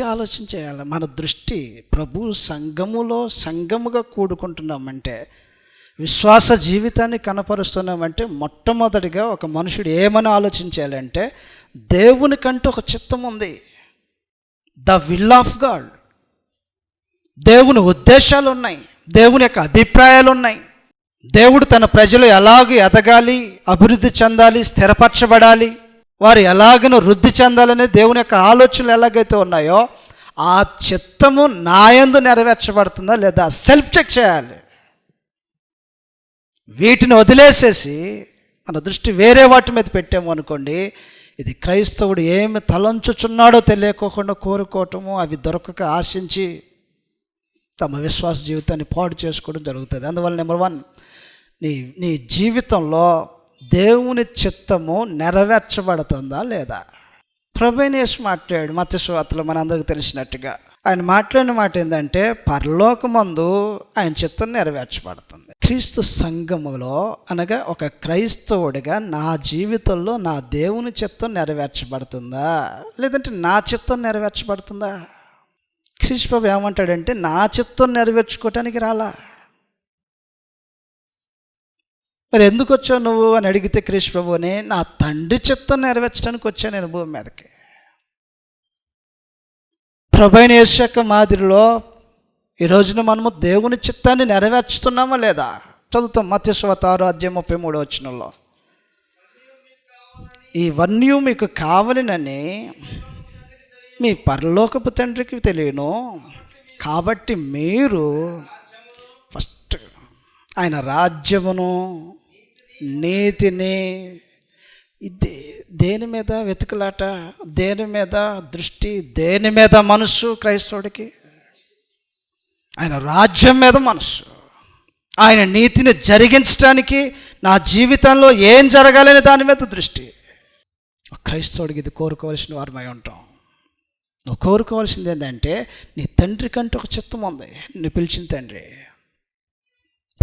ఇది ఆలోచన చేయాలి. మన దృష్టి ప్రభు సంఘములో సంఘముగా కూడుకుంటున్నామంటే విశ్వాస జీవితాన్ని కనపరుస్తున్నామంటే మొట్టమొదటిగా ఒక మనుషుడు ఏమని ఆలోచించాలంటే దేవుని కంటే ఒక చిత్తం ఉంది. The will of God. దేవుని ఉద్దేశాలు ఉన్నాయి. దేవుని యొక్క అభిప్రాయాలు ఉన్నాయి. దేవుడు తన ప్రజలు ఎలాగ ఎదగాలి అభివృద్ధి చెందాలి స్థిరపరచబడాలి. వారు ఎలాగనో వృద్ధి చెందాలనే దేవుని యొక్క ఆలోచనలు ఎలాగైతే ఉన్నాయో ఆ చిత్తము నాయందు నెరవేర్చబడుతుందా లేదా సెల్ఫ్ చెక్ చేయాలి. వీటిని వదిలేసేసి మన దృష్టి వేరే వాటి మీద పెట్టాము అనుకోండి ఇది క్రైస్తవుడు ఏమి తలంచుచున్నాడో తెలియకోకుండా కోరుకోవటము అవి దొరకక ఆశించి తమ విశ్వాస జీవితాన్ని పాడు చేసుకోవడం జరుగుతుంది. అందువల్ల నెంబర్ వన్ నీ నీ జీవితంలో దేవుని చిత్తము నెరవేర్చబడుతుందా లేదా? ప్రభైనేష్ మాట్లాడు మత్స్వార్తలో మనందరికి తెలిసినట్టుగా. ఆయన మాట్లాడిన మాట ఏంటంటే పరలోకమందు ఆయన చిత్తం నెరవేర్చబడుతుంది. క్రీస్తు సంఘములో అనగా ఒక క్రైస్తవుడిగా నా జీవితంలో నా దేవుని చిత్తం నెరవేర్చబడుతుందా? లేదంటే నా చిత్తం నెరవేర్చబడుతుందా? క్రీస్తు ఏమంటాడంటే నా చిత్తం నెరవేర్చుకోవటానికి రాలా? మరి ఎందుకు వచ్చావు నువ్వు అని అడిగితే క్రీష్ ప్రభుని నా తండ్రి చిత్తం నెరవేర్చడానికి వచ్చాను నేను భూమి మీదకి. ప్రభైన యేసక్క మాదిరిలో ఈ రోజున మనము దేవుని చిత్తాన్ని నెరవేర్చుతున్నామా లేదా? చదువుతాం మత్స్యవత ఆరు అధ్యాయం ముప్పై మూడు వచ్చినలో ఇవన్నీ మీకు కావాలనని మీ పరలోకపు తండ్రికి తెలియను. కాబట్టి మీరు ఫస్ట్ ఆయన రాజ్యమును నీతిని. ఇది దేని మీద వెతుకులాట? దేని మీద దృష్టి? దేని మీద మనస్సు క్రైస్తవుడికి? ఆయన రాజ్యం మీద మనసు ఆయన నీతిని జరిగించడానికి నా జీవితంలో ఏం జరగాలనే దాని మీద దృష్టి. క్రైస్తవుడికి ఇది కోరుకోవాల్సిన వారమై ఉంటాం. నువ్వు కోరుకోవాల్సింది ఏంటంటే నీ తండ్రి కంటే ఒక చిత్తం ఉంది. నిన్ను పిలిచిన తండ్రి.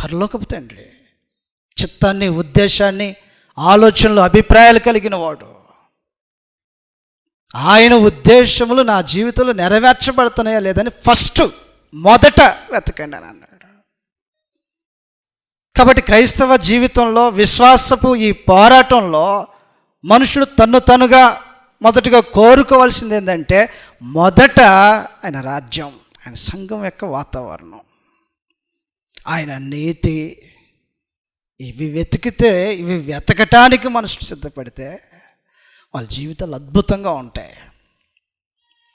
పరలోకపు తండ్రి. చిత్తాన్ని ఉద్దేశాన్ని ఆలోచనలు అభిప్రాయాలు కలిగిన వాడు. ఆయన ఉద్దేశములు నా జీవితంలో నెరవేర్చబడుతున్నాయా లేదని ఫస్ట్ మొదట వెతకండి అని అన్నాడు. కాబట్టి క్రైస్తవ జీవితంలో విశ్వాసపు ఈ పోరాటంలో మనుషుడు తన్ను తనుగా మొదటగా కోరుకోవాల్సింది ఏంటంటే మొదట ఆయన రాజ్యం ఆయన సంఘం యొక్క వాతావరణం ఆయన నీతి ఇవి వెతికితే ఇవి వెతకటానికి మనుషులు సిద్ధపడితే వాళ్ళ జీవితాలు అద్భుతంగా ఉంటాయి.